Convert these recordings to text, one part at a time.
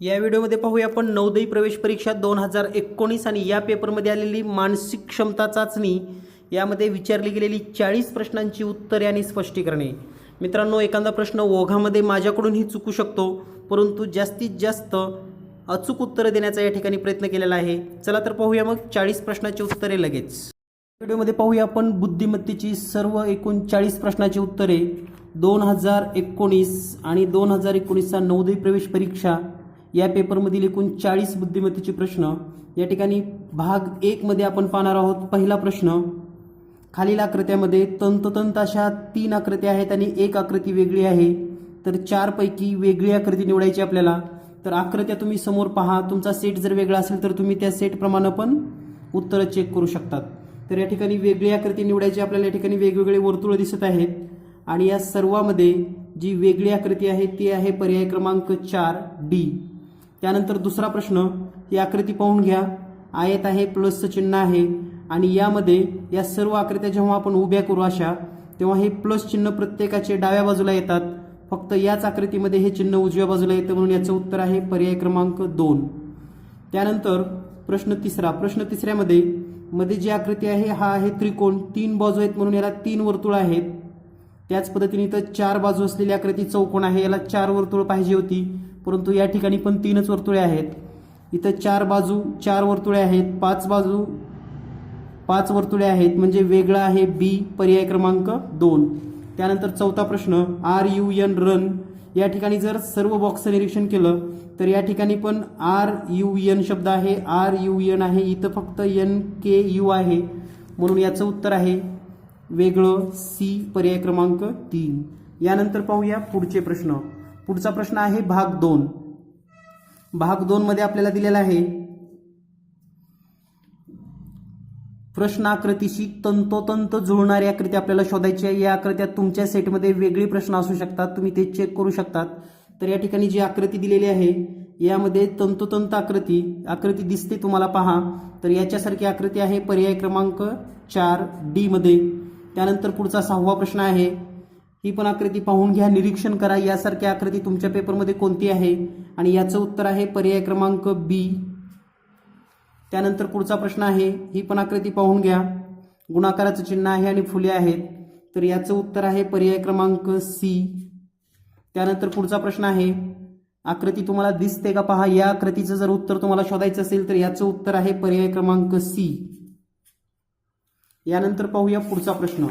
या व्हिडिओमध्ये पाहूया आपण नवोदय प्रवेश परीक्षा दोन हजार एकोणीस आणि या पेपरमध्ये आलेली मानसिक क्षमता चाचणी. यामध्ये विचारली गेलेली चाळीस प्रश्नांची उत्तरे आणि स्पष्टीकरणे. मित्रांनो एखादा प्रश्न ओघामध्ये माझ्याकडूनही चुकू शकतो परंतु जास्तीत जास्त अचूक उत्तरं देण्याचा या ठिकाणी प्रयत्न केलेला आहे. चला तर पाहूया मग चाळीस प्रश्नाची उत्तरे लगेच. व्हिडिओमध्ये पाहूया आपण बुद्धिमत्तेची सर्व एकूण चाळीस प्रश्नाची उत्तरे. दोन हजार एकोणीस आणि दोन हजार एकोणीसचा नवोदय प्रवेश परीक्षा या पेपरमधील एकूण चाळीस बुद्धिमत्तेचे प्रश्न या ठिकाणी भाग एकमध्ये आपण पाहणार आहोत. पहिला प्रश्न खालील आकृत्यामध्ये तंतोतंत अशा तीन आकृत्या आहेत आणि एक आकृती वेगळी आहे. तर चारपैकी वेगळी आकृती निवडायची आपल्याला. तर आकृत्या तुम्ही समोर पहा. तुमचा सेट जर वेगळा असेल तर तुम्ही त्या सेटप्रमाणे पण उत्तरं चेक करू शकतात. तर या ठिकाणी वेगळी आकृती निवडायची आपल्याला या ठिकाणी वेगवेगळे वर्तुळ दिसत आहेत. आणि या सर्वामध्ये जी वेगळी आकृती आहे ती आहे पर्याय क्रमांक चार डी. त्यानंतर दुसरा प्रश्न ही आकृती पाहून घ्या. आयत आहे प्लसचं चिन्ह आहे आणि यामध्ये या सर्व आकृत्या जेव्हा आपण उभ्या करू अशा तेव्हा हे प्लस चिन्ह प्रत्येकाचे डाव्या बाजूला येतात. फक्त याच आकृतीमध्ये हे चिन्ह उजव्या बाजूला येतं म्हणून याचं उत्तर आहे पर्याय क्रमांक दोन. त्यानंतर प्रश्न तिसरा. प्रश्न तिसऱ्यामध्ये मध्ये जी आकृती आहे हा आहे त्रिकोण. तीन बाजू आहेत म्हणून याला तीन वर्तुळ आहेत. त्याच पद्धतीने इथं चार बाजू असलेली आकृती चौकोन आहे. याला चार वर्तुळ पाहिजे होती. परंतु या ठिकाणी पण तीनच वर्तुळे आहेत. इथं चार बाजू चार वर्तुळे आहेत. पाच बाजू पाच वर्तुळे आहेत. म्हणजे वेगळा आहे बी पर्याय क्रमांक दोन. त्यानंतर चौथा प्रश्न आर यू एन रन या ठिकाणी जर सर्व बॉक्सचं निरीक्षण केलं तर या ठिकाणी पण आर यू एन शब्द आहे. आर यू एन आहे. इथं फक्त एन के यू आहे. म्हणून याचं उत्तर आहे वेगळं सी पर्याय क्रमांक तीन. यानंतर पाहूया पुढचे प्रश्न. पुढचा प्रश्न आहे भाग दोन. भाग दोन मध्ये आपल्याला दिलेला आहे प्रश्न आकृतीशी तंतोतंत जुळणारी आकृती आपल्याला शोधायची आहे. या आकृत्यात तुमच्या सेटमध्ये वेगळे प्रश्न असू शकतात. तुम्ही ते चेक करू शकतात. तर या ठिकाणी जी आकृती दिलेली आहे यामध्ये तंतोतंत आकृती आकृती दिसते तुम्हाला पहा. तर याच्यासारखी आकृती आहे पर्याय क्रमांक चार डी मध्ये. त्यानंतर पुढचा सहावा प्रश्न आहे ती पण आकृती पाहून घ्या निरीक्षण करा. यासारखी आकृती तुमच्या पेपरमध्ये कोणती आहे? आणि याचं उत्तर आहे पर्याय क्रमांक बी. त्यानंतर पुढचा प्रश्न आहे ही पण आकृती पाहून घ्या. गुणाकाराचं चिन्ह आहे आणि फुले आहेत. तर याचं उत्तर आहे पर्याय क्रमांक सी. त्यानंतर पुढचा प्रश्न आहे आकृती तुम्हाला दिसते का? पहा या आकृतीचं जर उत्तर तुम्हाला शोधायचं असेल तर याचं उत्तर आहे पर्याय क्रमांक सी. यानंतर पाहूया पुढचा प्रश्न.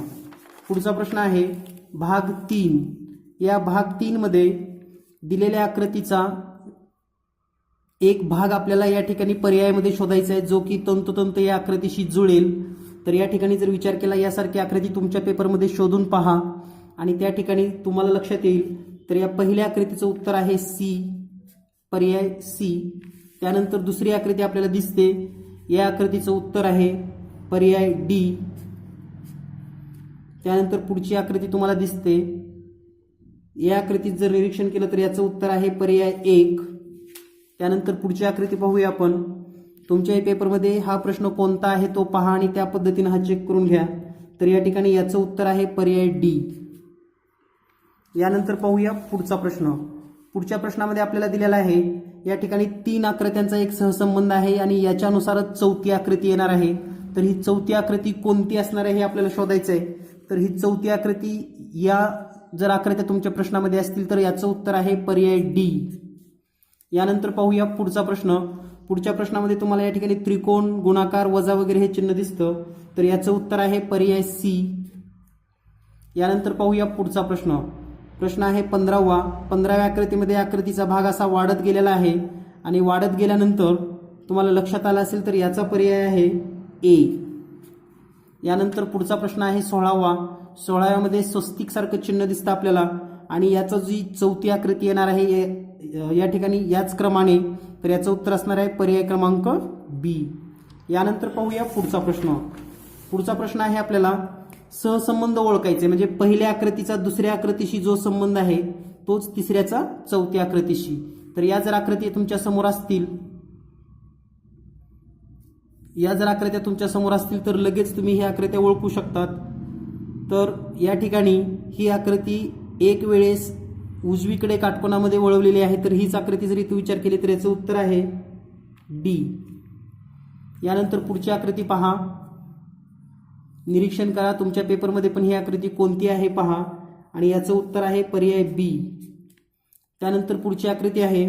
पुढचा प्रश्न आहे भाग तीन. या भाग तीनमध्ये दिलेल्या आकृतीचा एक भाग आपल्याला या ठिकाणी पर्यायामध्ये शोधायचा आहे जो की तंतोतंत या आकृतीशी जुळेल. तर या ठिकाणी जर विचार केला यासारखी आकृती तुमच्या पेपरमध्ये शोधून पहा. आणि त्या ठिकाणी तुम्हाला लक्षात येईल. तर या पहिल्या आकृतीचं उत्तर आहे सी पर्याय सी. त्यानंतर दुसरी आकृती आपल्याला दिसते. या आकृतीचं उत्तर आहे पर्याय डी. त्यानंतर पुढची आकृती तुम्हाला दिसते. या आकृतीत जर निरीक्षण केलं तर याचं उत्तर आहे पर्याय एक. त्यानंतर पुढची आकृती पाहूया आपण. तुमच्याही पेपरमध्ये हा प्रश्न कोणता आहे तो पहा आणि त्या पद्धतीने हा चेक करून घ्या. तर या ठिकाणी याचं उत्तर आहे पर्याय डी. यानंतर पाहूया पुढचा प्रश्न. पुढच्या प्रश्नामध्ये आपल्याला दिलेला आहे या ठिकाणी तीन आकृत्यांचा एक सहसंबंध आहे आणि याच्यानुसारच चौथी आकृती येणार आहे. तर ही चौथी आकृती कोणती असणार आहे हे आपल्याला शोधायचं आहे तर ही चौथी आकृती या जर आकृत्या तुमच्या प्रश्नामध्ये असतील तर याचं उत्तर आहे पर्याय डी. यानंतर पाहूया पुढचा प्रश्न. पुढच्या प्रश्नामध्ये तुम्हाला या ठिकाणी त्रिकोण गुणाकार वजा वगैरे हे चिन्ह दिसतं. तर याचं उत्तर आहे पर्याय सी. यानंतर पाहूया पुढचा प्रश्न. प्रश्न आहे पंधरावा. पंधराव्या आकृतीमध्ये आकृतीचा भाग असा वाढत गेलेला आहे आणि वाढत गेल्यानंतर तुम्हाला लक्षात आलं असेल तर याचा पर्याय आहे ए. यानंतर पुढचा प्रश्न आहे सोळावा. सोळाव्यामध्ये स्वस्तिक सारखं चिन्ह दिसतं आपल्याला. आणि याचं जी चौथी आकृती येणार आहे या- या ठिकाणी याच क्रमाने तर याचं उत्तर असणार आहे पर्याय क्रमांक बी यानंतर पाहूया पुढचा प्रश्न. पुढचा प्रश्न आहे आपल्याला सहसंबंध ओळखायचे म्हणजे पहिल्या आकृतीचा दुसऱ्या आकृतीशी जो संबंध आहे तोच तिसऱ्याचा चौथ्या आकृतीशी. तर या जर आकृती तुमच्यासमोर असतील या जर आकृत्या तुमच्यासमोर असतील तर लगेच तुम्ही ही आकृत्या ओळखू शकतात. तर या ठिकाणी ही आकृती एक वेळेस उजवीकडे काटकोणामध्ये वळवलेली आहे तर हीच आकृती जरी तू विचार केली तर याचं उत्तर आहे डी. यानंतर पुढची आकृती पहा. निरीक्षण करा तुमच्या पेपरमध्ये पण ही आकृती कोणती आहे पहा. आणि याचं उत्तर आहे पर्याय बी. त्यानंतर पुढची आकृती आहे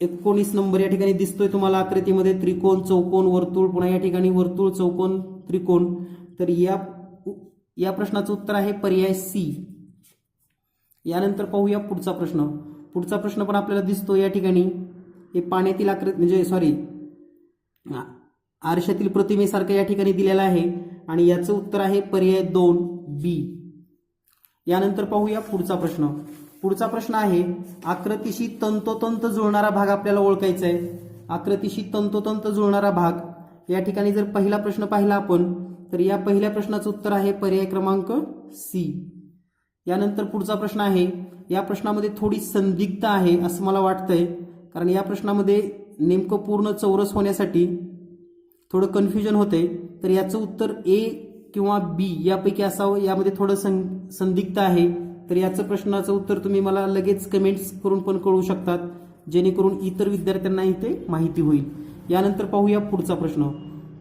एकोणीस नंबर या ठिकाणी दिसतोय तुम्हाला आकृतीमध्ये. त्रिकोण चौकोन वर्तुळ. पुन्हा या ठिकाणी वर्तुळ चौकोन त्रिकोण. तर या या प्रश्नाचं उत्तर आहे पर्याय सी. यानंतर पाहूया पुढचा प्रश्न. पुढचा प्रश्न पण आपल्याला दिसतो या ठिकाणी. हे पाण्यातील आकृती म्हणजे सॉरी आरशातील प्रतिमेसारखं या ठिकाणी दिलेलं आहे. आणि याचं उत्तर आहे पर्याय दोन बी. यानंतर पाहूया पुढचा प्रश्न. पुढचा प्रश्न आहे आकृतीशी तंतोतंत जुळणारा भाग आपल्याला ओळखायचा आहे आकृतीशी तंतोतंत जुळणारा भाग या ठिकाणी जर पहिला प्रश्न पाहिला आपण तर या पहिल्या प्रश्नाचं उत्तर आहे पर्याय क्रमांक सी यानंतर पुढचा प्रश्न आहे या प्रश्नामध्ये थोडी संदिग्ध आहे असं मला वाटतंय कारण या प्रश्नामध्ये नेमकं पूर्ण चौरस होण्यासाठी थोडं कन्फ्युजन होते तर याचं उत्तर ए किंवा बी यापैकी असावं यामध्ये थोडं सं संदिग्ध आहे. तर याचं प्रश्नाचं उत्तर तुम्ही मला लगेच कमेंट्स करून पण कळू शकतात जेणेकरून इतर विद्यार्थ्यांना इथे माहिती होईल. यानंतर पाहूया पुढचा प्रश्न.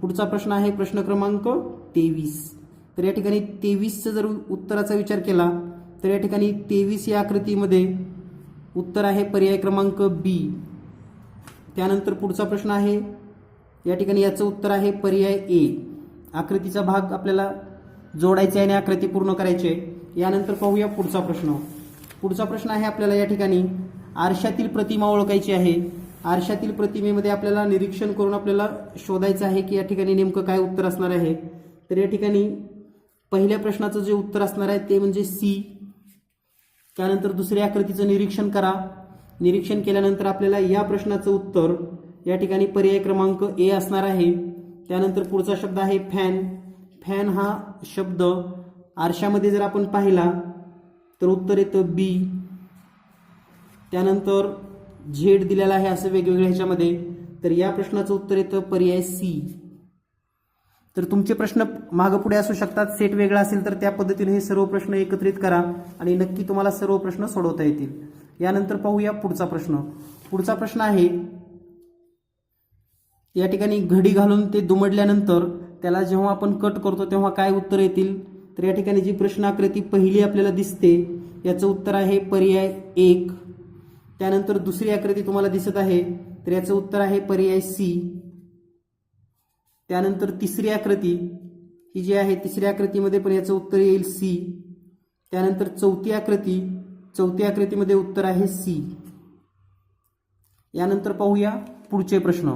पुढचा प्रश्न आहे प्रश्न क्रमांक तेवीस. तर या ठिकाणी तेवीसचं जर उत्तराचा विचार केला तर या ठिकाणी तेवीस या आकृतीमध्ये उत्तर आहे पर्याय क्रमांक बी. त्यानंतर पुढचा प्रश्न आहे या ठिकाणी याचं उत्तर आहे पर्याय ए. आकृतीचा भाग आपल्याला जोडायचा आहे आणि आकृती पूर्ण करायची आहे. यानंतर पाहूया पुढचा प्रश्न. पुढचा प्रश्न आहे आपल्याला या ठिकाणी आरशातील प्रतिमा ओळखायची आहे. आरशातील प्रतिमेमध्ये आपल्याला निरीक्षण करून आपल्याला शोधायचं आहे की या ठिकाणी नेमकं काय उत्तर असणार आहे. तर या ठिकाणी पहिल्या प्रश्नाचं जे उत्तर असणार आहे ते म्हणजे सी त्यानंतर दुसऱ्या आकृतीचं निरीक्षण करा. निरीक्षण केल्यानंतर आपल्याला या प्रश्नाचं उत्तर या ठिकाणी पर्याय क्रमांक ए असणार आहे. त्यानंतर पुढचा शब्द आहे फॅन फॅन हा शब्द. आरशामध्ये जर आपण पाहिला तर उत्तर येतं बी त्यानंतर झेड दिलेला आहे असं वेगवेगळ्या ह्याच्यामध्ये. तर या प्रश्नाचं उत्तर येतं पर्याय सी तर तुमचे प्रश्न मागं पुढे असू शकतात. सेट वेगळा असेल तर त्या पद्धतीने हे सर्व प्रश्न एकत्रित करा आणि नक्की तुम्हाला सर्व प्रश्न सोडवता येतील. यानंतर पाहूया पुढचा प्रश्न. पुढचा प्रश्न आहे या ठिकाणी घडी घालून ते दुमडल्यानंतर त्याला जेव्हा आपण कट करतो तेव्हा काय उत्तर येतील? तर या ठिकाणी जी प्रश्न आकृती पहिली आपल्याला दिसते याचं उत्तर आहे पर्याय एक. त्यानंतर दुसरी आकृती तुम्हाला दिसत आहे तर याचं उत्तर आहे पर्याय सी. त्यानंतर तिसरी आकृती ही जी आहे तिसऱ्या आकृतीमध्ये पण याचं उत्तर येईल सी. त्यानंतर चौथी आकृती चौथी आकृतीमध्ये उत्तर आहे सी. यानंतर पाहूया पुढचे प्रश्न.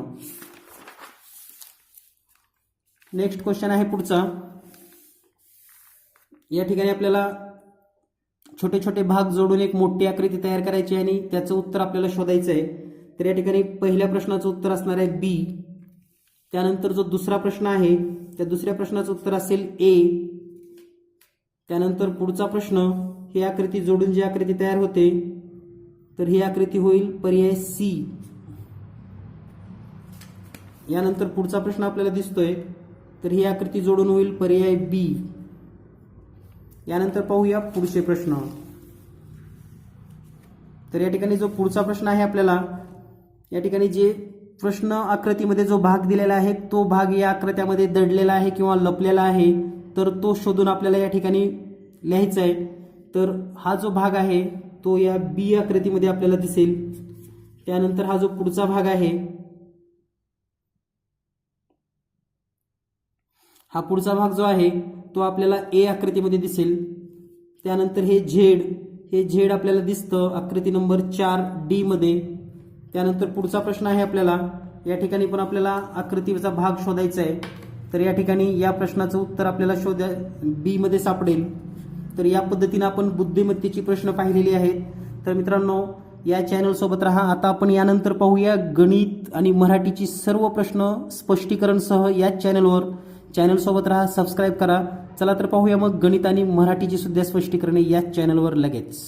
नेक्स्ट क्वेश्चन आहे पुढचा. या ठिकाणी आपल्याला छोटे छोटे भाग जोडून एक मोठी आकृती तयार करायची आहे आणि त्याचं उत्तर आपल्याला शोधायचं आहे तर या ठिकाणी पहिल्या प्रश्नाचं उत्तर असणार आहे बी त्यानंतर जो दुसरा प्रश्न आहे त्या दुसऱ्या प्रश्नाचं उत्तर असेल ए त्यानंतर पुढचा प्रश्न ही आकृती जोडून जी आकृती तयार होते तर ही आकृती होईल पर्याय सी यानंतर पुढचा प्रश्न आपल्याला दिसतोय तर ही आकृती जोडून होईल पर्याय बी यानंतर पाहूया पुढचे प्रश्न. तर या ठिकाणी जो पुढचा प्रश्न आहे आपल्याला या ठिकाणी जे प्रश्न आकृतीमध्ये जो भाग दिलेला आहे तो भाग या आकृत्यामध्ये दडलेला आहे किंवा लपलेला आहे तर तो शोधून आपल्याला या ठिकाणी लिहायचा आहे. तर हा जो भाग आहे तो या बी आकृतीमध्ये आपल्याला दिसेल. त्यानंतर हा जो पुढचा भाग आहे हा पुढचा भाग जो आहे तो आपल्याला ए आकृतीमध्ये दिसेल. त्यानंतर हे झेड हे झेड आपल्याला दिसतं आकृती नंबर चार डी मध्ये. त्यानंतर पुढचा प्रश्न आहे आपल्याला. या ठिकाणी पण आपल्याला आकृतीचा भाग शोधायचा आहे. तर या ठिकाणी या प्रश्नाचं उत्तर आपल्याला शोधा बी मध्ये सापडेल. तर या पद्धतीनं आपण बुद्धिमत्तेची प्रश्न पाहिलेली आहेत. तर मित्रांनो या चॅनल सोबत राहा. आता आपण यानंतर पाहूया गणित आणि मराठीची सर्व प्रश्न स्पष्टीकरणसह याच चॅनलवर चॅनलसोबत राहा सबस्क्राईब करा. चला तर पाहूया मग गणित आणि मराठीची सुद्धा स्पष्टीकरणे याच चॅनलवर लगेच.